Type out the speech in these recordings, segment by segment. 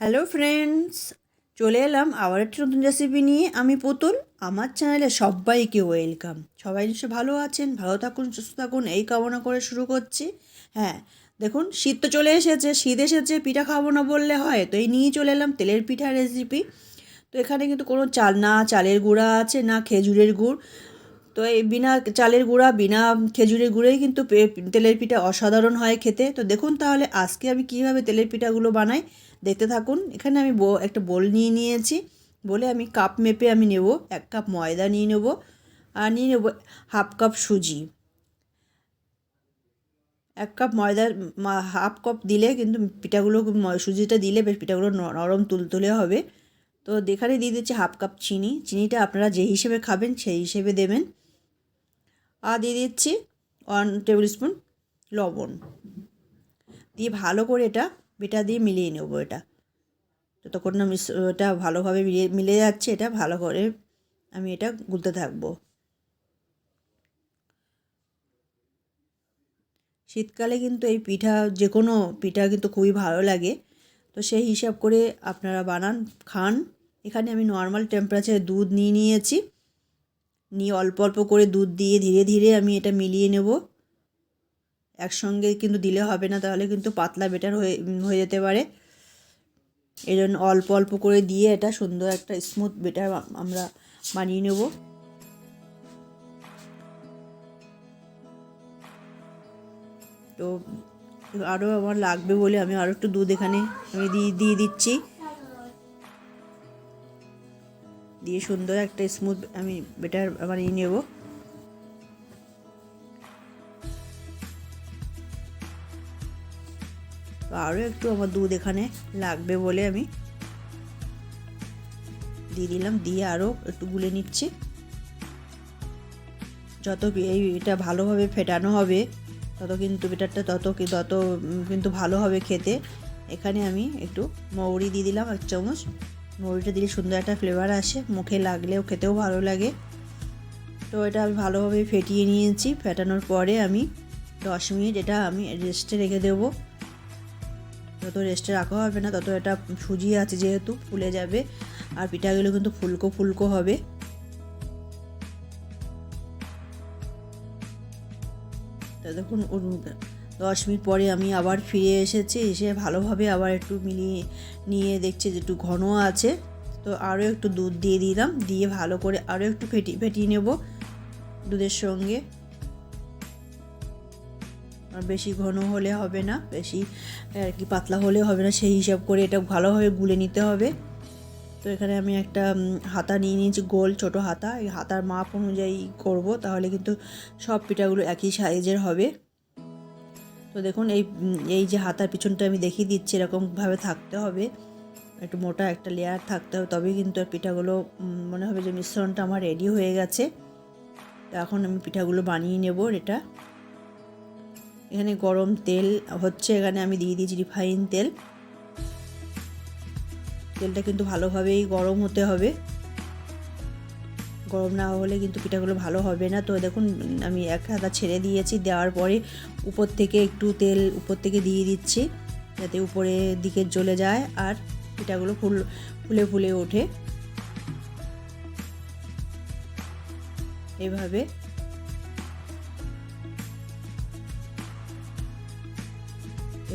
Hello friends চলে এলাম আবার একটি নতুন রেসিপি নিয়ে। আমি পুতুল, আমার চ্যানেলে সবাইকে ওয়েলকাম সবাই নিশ্চয় ভালো আছেন, ভালো থাকুন, সুস্থ থাকুন, এই কামনা করে শুরু করছি। হ্যাঁ দেখুন, শীত তো চলে এসেছে, শীত এসেছে, পিঠা খাব না বললে হয়। তো এই নিয়ে চলে এলাম তেলের পিঠা রেসিপি তো এখানে কিন্তু কোনো চাল না, চালের গুঁড়া আছে, না খেজুরের গুড়। তো এই বিনা চালের গুঁড়া, বিনা খেজুরের গুঁড়োই কিন্তু তেলের পিঠা অসাধারণ হয় খেতে। তো দেখুন তাহলে আজকে আমি কীভাবে তেলের পিঠাগুলো বানাই। দেখতে থাকুন, এখানে আমি একটা বোল নিয়ে নিয়েছি। বলে আমি কাপ মেপে আমি নেব, এক কাপ ময়দা নিয়ে নেব, আর নিয়ে নেব হাফ কাপ সুজি। এক কাপ ময়দার হাফ কাপ দিলে কিন্তু পিঠাগুলো সুজিটা দিলে বেশ পিঠাগুলো নরম তুলতুলে হবে। তো এখানে দিয়ে দিচ্ছি হাফ কাপ চিনি। চিনিটা আপনারা যে হিসেবে খাবেন সেই হিসেবে দেবেন। আর দিয়ে দিচ্ছি ওয়ান টেবিল স্পুন লবণ। দিয়ে ভালো করে এটা বেটা দিয়ে মিলিয়ে নেব এটা। যতক্ষণ না মিস এটা ভালোভাবে মিলিয়ে মিলে যাচ্ছে, এটা ভালো করে আমি এটা গুলতে থাকব। শীতকালে কিন্তু এই পিঠা যে কোনো পিঠা কিন্তু খুবই ভালো লাগে। তো সেই হিসাব করে আপনারা বানান, খান। এখানে আমি নর্মাল টেম্পারেচারে দুধ নিয়ে নিয়েছি। নিয়ে অল্প অল্প করে দুধ দিয়ে ধীরে ধীরে আমি এটা মিলিয়ে নেব। একসঙ্গে কিন্তু দিলে হবে না, তাহলে কিন্তু পাতলা বেটার হয়ে হয়ে যেতে পারে। এই জন্য অল্প অল্প করে দিয়ে এটা সুন্দর একটা স্মুথ বেটার আমরা বানিয়ে নেব। তো আরও আমার লাগবে বলে আমি আরও একটু দুধ এখানে আমি দিয়ে দিয়ে দিচ্ছি। দিয়ে সুন্দর একটা স্মুথ আমি বেটার বানিয়ে নেব। আরও একটু আমার দুধ এখানে লাগবে বলে আমি দিয়ে দিলাম, দিয়ে আরও একটু গুলে নিচ্ছি। যত এই এটা ভালোভাবে ফেটানো হবে, তত কিন্তু বেটারটা তত তত কিন্তু ভালো হবে খেতে। এখানে আমি একটু মৌরি দিয়ে দিলাম এক চামচ। মৌরিটা দিলে সুন্দর একটা ফ্লেভার আসে, মুখে লাগলেও খেতেও ভালো লাগে। তো এটা আমি ভালোভাবে ফেটিয়ে নিয়েছি, ফেটানোর পরে আমি দশ মিনিট এটা আমি রেস্টে রেখে দেবো। যত রেস্টে রাখা হবে না, তত এটা সুজি আছে যেহেতু, ফুলে যাবে। আর পিঠাগুলো কিন্তু ফুলকো ফুলকো হবে। দেখুন দশ মিনিট পরে আমি আবার ফিরে এসেছি, এসে ভালোভাবে আবার একটু মিলিয়ে নিয়ে দেখছি যে একটু ঘন আছে। তো আরও একটু দুধ দিয়ে দিলাম, দিয়ে ভালো করে আরও একটু ফেটি, ফেটিয়ে নেব দুধের সঙ্গে। আর বেশি ঘন হলে হবে না, বেশি আর কি পাতলা হলে হবে না, সেই হিসাব করে এটা ভালোভাবে গুলে নিতে হবে। তো এখানে আমি একটা হাতা নিয়ে নিয়েছি, গোল ছোট হাতা। এই হাতার মাপ অনুযায়ী করব, তাহলে কিন্তু সব পিঠাগুলো একই সাইজের হবে। তো দেখুন, এই এই যে হাতার পিছনটা আমি দেখিয়ে দিচ্ছি, এরকমভাবে থাকতে হবে। একটু মোটা একটা লেয়ার থাকতে হবে, তবেই কিন্তু আর পিঠাগুলো মনে হবে যে মিশ্রণটা আমার রেডি হয়ে গেছে। তো এখন আমি পিঠাগুলো বানিয়ে নেব এটা। এখানে গরম তেল হচ্ছে, এখানে আমি দিয়ে দিয়েছি রিফাইন তেল। তেলটা কিন্তু ভালোভাবেই গরম হতে হবে। গরম না হলে কিন্তু পিঠাগুলো ভালো হবে না। তো দেখুন, আমি এক হাতা ছেড়ে দিয়েছি, দেওয়ার পরে উপর থেকে একটু তেল উপর থেকে দিয়ে দিচ্ছি, যাতে উপরের দিকে জ্বলে যায় আর পিঠাগুলো ফুল, ফুলে ফুলে ওঠে। এভাবে।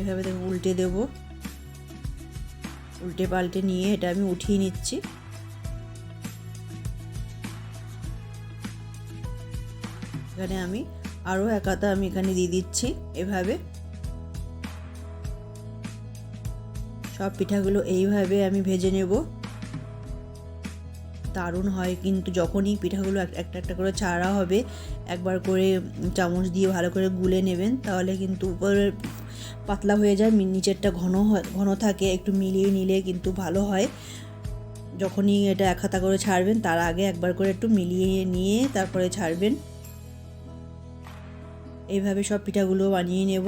এভাবে দেখুন, উল্টে দেব। উল্টে পাল্টে নিয়ে এটা আমি উঠিয়ে নিচ্ছি। এখানে আমি আরও এক হাতা আমি এখানে দিয়ে দিচ্ছি এভাবে। সব পিঠাগুলো এইভাবে আমি ভেজে নেব। দারুণ হয় কিন্তু যখনই পিঠাগুলো এক- একটা একটা করে ছাড়া হবে, একবার করে চামচ দিয়ে ভালো করে গুলে নেবেন, তাহলে কিন্তু উপরের পাতলা হয়ে যায় নিচেরটা ঘন ঘন থাকে, একটু মিলিয়ে নিলে কিন্তু ভালো হয়। যখনই এটা এক হাতা করে ছাড়বেন, তার আগে একবার করে একটু মিলিয়ে নিয়ে তারপরে ছাড়বেন। এইভাবে সব পিঠাগুলো বানিয়ে নেব।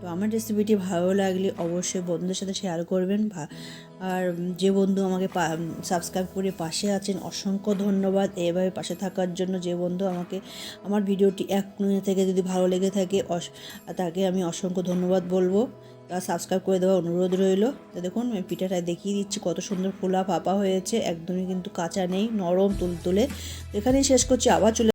তো আমার রেসিপিটি ভালো লাগলে অবশ্যই বন্ধুদের সাথে শেয়ার করবেন। আর যে বন্ধু আমাকে সাবস্ক্রাইব করে পাশে আছেন, অসংখ্য ধন্যবাদ। এভাবে পাশে থাকার জন্য যে বন্ধু আমাকে, আমার ভিডিওটি এক থেকে যদি ভালো লেগে থাকে তাকে আমি অসংখ্য ধন্যবাদ বলব। তা সাবস্ক্রাইব করে দেওয়ার অনুরোধ রইল। তো দেখুন, আমি পিঠাটা দেখিয়ে দিচ্ছি, কত সুন্দর ফোলা ফাপা হয়েছে। একদমই কিন্তু কাঁচা নেই, নরম তুলতুলে। এখানেই শেষ করছি, আবার চলে